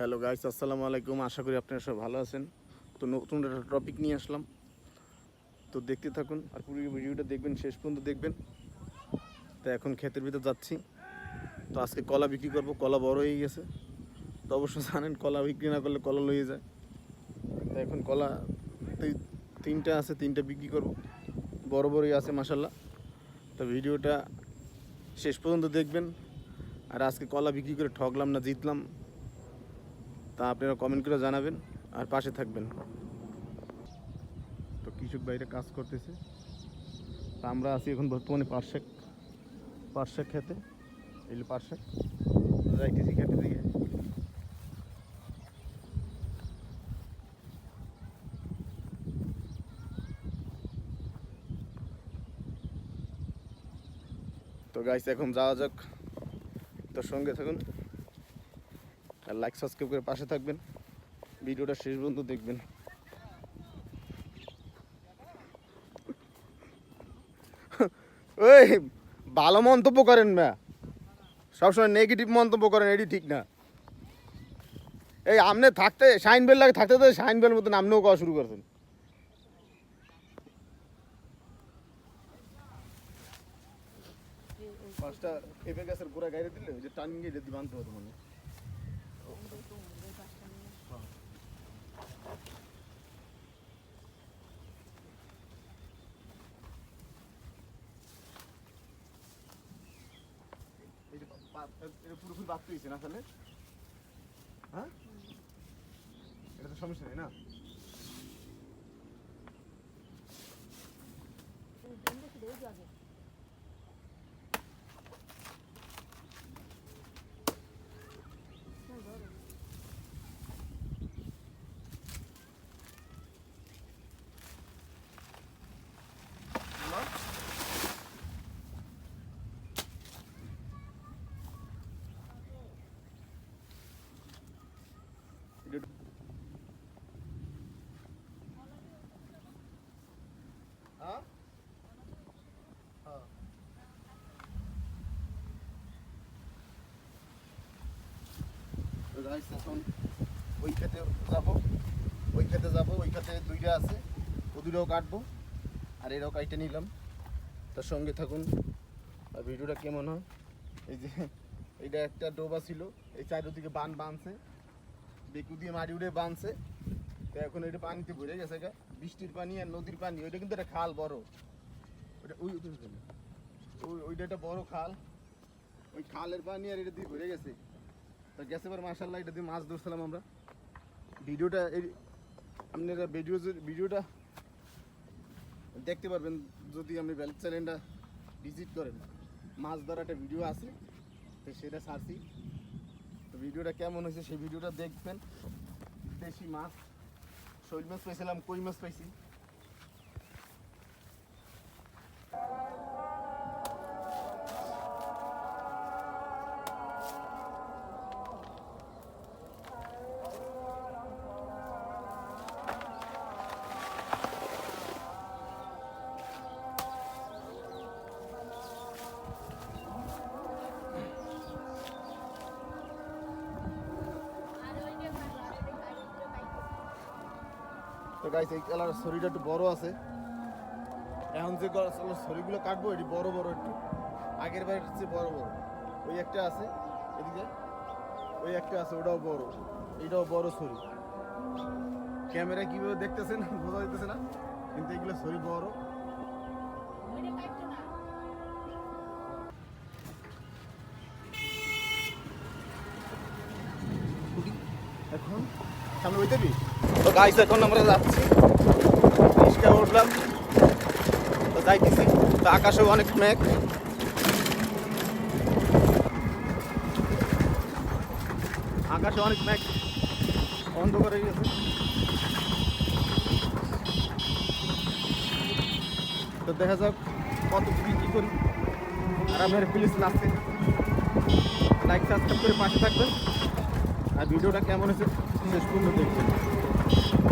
Hello guys, আসসালামু আলাইকুম। আশা করি আপনারা সব ভালো আছেন। তো নতুন একটা টপিক নিয়ে আসলাম। তো দেখতে থাকুন আর পুরো ভিডিওটা দেখবেন, শেষ পর্যন্ত দেখবেন। তো এখন ক্ষেতের ভিতর যাচ্ছি। তো আজকে কলা বিক্রি করব, কলা বড় হয়ে গেছে। তো অবশ্য জানেন, কলা বিক্রি না করলে কলা লয়ে যায়। তো এখন কলা তিন- তিনটা আছে, তিনটা বিক্রি করব। বড় বড়ই আছে মাসাল্লাহ তো ভিডিওটা শেষ পর্যন্ত দেখবেন। আর আজকে কলা বিক্রি করে ঠকলাম না, জিতলাম। তা আপনারা কমেন্ট করে জানাবেন আর পাশে থাকবেন। তো কৃষক বাইরে কাজ করতেছে। তা আমরা আছি এখন বর্তমানে পার্শ্বেক পার্শ্বেক খেতে। যে পার্শ্বেক যাইতেছি খেতে দিকে। তো গাইস এখন যাওয়া যাক। তো সঙ্গে থাকুন। আর লাইক সাবস্ক্রাইব করে পাশে থাকবেন। ভিডিওটা শেষ পর্যন্ত দেখবেন। ওই, ভালো মন্তব্য করেন না। সবসময় নেগেটিভ মন্তব্য করেন, এটি ঠিক না। এই, আপনি থাকতে শাইন বেল লাগে থাকতে তো শাইন বেল মতন আপনিও কওয়া শুরু করছেন। পাঁচটা পেঁপে গাছের গোড়া গাইরে দিলে যে টার্নিং গিয়ে যদি বানতে হতো মানে এই যে পা- এটা পুরোপুরি বাদ পেয়েছে না তাহলে হ্যাঁ? এটা তো সমস্যা নেই না? না? এটা হ্যাঁ হ্যাঁ guys, এখন ওই খেতে যাব। যাব ওই খেতে দুইটা আছে ও দুটাও কাটবো আর এটাও কাইটে নিলাম। তার সঙ্গে থাকুন আর ভিডিওটা কেমন হয়? এই যে এইটা একটা ডোবা ছিল এই চারিদিকে বান বাঁধছে বেকু দিয়ে মাটি উড়ে বাঁধছে তো এখন এটা পানিতে ভরে গেছে গা। বৃষ্টির পানি আর নদীর পানি, ওইটা কিন্তু একটা খাল বড়। ওইটা ওই ওই- ওই- ওই ওইটা একটা বড় খাল। ওই খালের পানি আর এটা দিয়ে ভরে গেছে। তো গেছে এবার মার্শাল্লাহ এটা দিয়ে মাছ ধরছিলাম আমরা। ভিডিওটা এই আপনারা ভিডিও ভিডিওটা দেখতে পারবেন যদি আপনি ভ্যালিড চ্যানেলটা ভিজিট করেন। মাছ ধরা একটা ভিডিও আছে, তো সেটা ছাড়ছি। তো ভিডিওটা কেমন হয়েছে সেই ভিডিওটা দেখবেন। দেশি মাছ শৈল মাছ পাইছিলাম কই মাছ পাইছি? তো গাইস এই কালার শরীরটা একটু বড় আছে। এখন যে শরীরগুলো কাটবো, এটি বড় বড় একটু। আগের বারের চেয়ে বড় বড়। ওই একটা আছে, এদিকে। ওই একটা আছে, ওটাও বড়। এইটাও বড় শরীর ক্যামেরা কীভাবে দেখতেছেন বোঝা যাইতেছে না, কিন্তু এগুলো শরীর বড়। এখন? সামনে ওই দেবি তো গাইস এখন আমরা যাচ্ছি। রিক্সা উঠলাম। তো যাইতেছি। তো আকাশেও অনেক মেঘ। আকাশে অনেক মেঘ। অন্ধকার হয়ে গেছে। তো দেখা যাক কত কি কি করি। আর আপনার প্লিজ লাস্টে লাইক সাবস্ক্রাইব করে পাশে থাকবেন। আর ভিডিওটা কেমন হয়েছে, শেষ পর্যন্ত দেখবেন। Tschüss.